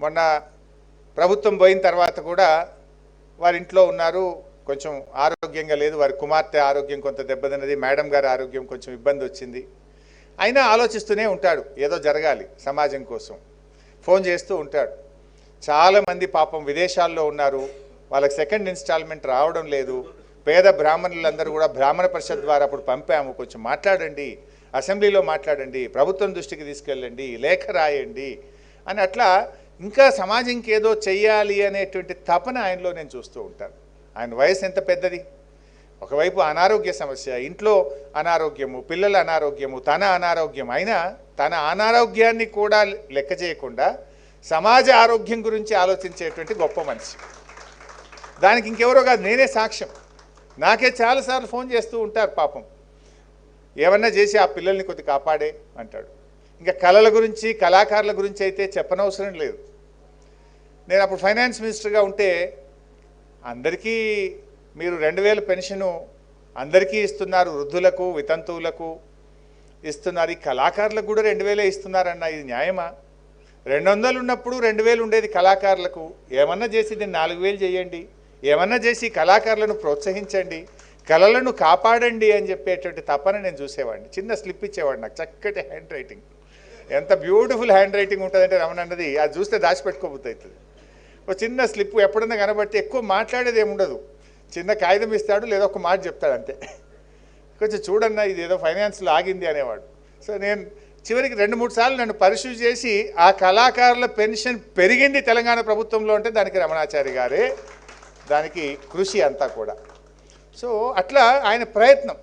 మొన్న ప్రభుత్వం పోయిన తర్వాత కూడా వారి ఇంట్లో ఉన్నారు. కొంచెం ఆరోగ్యంగా లేదు. వారి కుమార్తె ఆరోగ్యం కొంత దెబ్బతిన్నది. మేడం గారి ఆరోగ్యం కొంచెం ఇబ్బంది వచ్చింది. అయినా ఆలోచిస్తూనే ఉంటాడు. ఏదో జరగాలి సమాజం కోసం. ఫోన్ చేస్తూ ఉంటాడు. చాలామంది పాపం విదేశాల్లో ఉన్నారు. వాళ్ళకి సెకండ్ ఇన్స్టాల్మెంట్ రావడం లేదు. పేద బ్రాహ్మణులందరూ కూడా బ్రాహ్మణ పరిషత్ ద్వారా అప్పుడు పంపాము. కొంచెం మాట్లాడండి. అసెంబ్లీలో మాట్లాడండి. ప్రభుత్వం దృష్టికి తీసుకెళ్ళండి. లేఖ రాయండి. అని అట్లా ఇంకా సమాజంకి ఏదో చెయ్యాలి అనేటువంటి తపన ఆయనలో నేను చూస్తూ ఉంటాను. ఆయన వయసు ఎంత పెద్దది? ఒకవైపు అనారోగ్య సమస్య ఇంట్లో అనారోగ్యము పిల్లల అనారోగ్యము తన అనారోగ్యం అయినా తన అనారోగ్యాన్ని కూడా లెక్క చేయకుండా సమాజ ఆరోగ్యం గురించి ఆలోచించేటువంటి గొప్ప మనిషి. దానికి ఇంకెవరో కాదు నేనే సాక్ష్యం. నాకే చాలాసార్లు ఫోన్ చేస్తూ ఉంటారు పాపం. ఏమన్నా చేసి ఆ పిల్లల్ని కొద్ది కాపాడే అంటాడు. ఇంకా కళల గురించి కళాకారుల గురించి అయితే చెప్పనవసరం లేదు. నేను అప్పుడు ఫైనాన్స్ మినిస్టర్గా ఉంటే అందరికీ మీరు రెండు వేల పెన్షను అందరికీ ఇస్తున్నారు వృద్ధులకు వితంతువులకు ఇస్తున్నారు ఈ కళాకారులకు కూడా రెండు వేలే ఇస్తున్నారన్న ఇది న్యాయమా? రెండు వందలు ఉన్నప్పుడు రెండు వేలు ఉండేది కళాకారులకు. ఏమన్నా చేసి దీన్ని నాలుగు వేలు చేయండి. ఏమన్నా చేసి కళాకారులను ప్రోత్సహించండి. కళలను కాపాడండి అని చెప్పేటువంటి తపన నేను చూసేవాడిని. చిన్న స్లిప్ ఇచ్చేవాడిని నాకు. చక్కటి హ్యాండ్ రైటింగ్ ఎంత బ్యూటిఫుల్ హ్యాండ్ రైటింగ్ ఉంటుందంటే రమణ అన్నది అది చూస్తే దాచిపెట్టుకోబోతుంది ఒక చిన్న స్లిప్ ఎప్పుడన్నా కనబడితే ఎక్కువ మాట్లాడేది ఏముండదు. చిన్న కాగితం ఇస్తాడు లేదా ఒక మాట చెప్తాడు అంతే. కొంచెం చూడన్నా ఇది ఏదో ఫైనాన్స్లో ఆగింది అనేవాడు. సో నేను చివరికి రెండు మూడు సార్లు నన్ను పరిశీలి చేసి ఆ కళాకారుల పెన్షన్ పెరిగింది తెలంగాణ ప్రభుత్వంలో అంటే దానికి రమణాచారి గారే దానికి కృషి అంతా కూడా. సో అట్లా ఆయన ప్రయత్నం.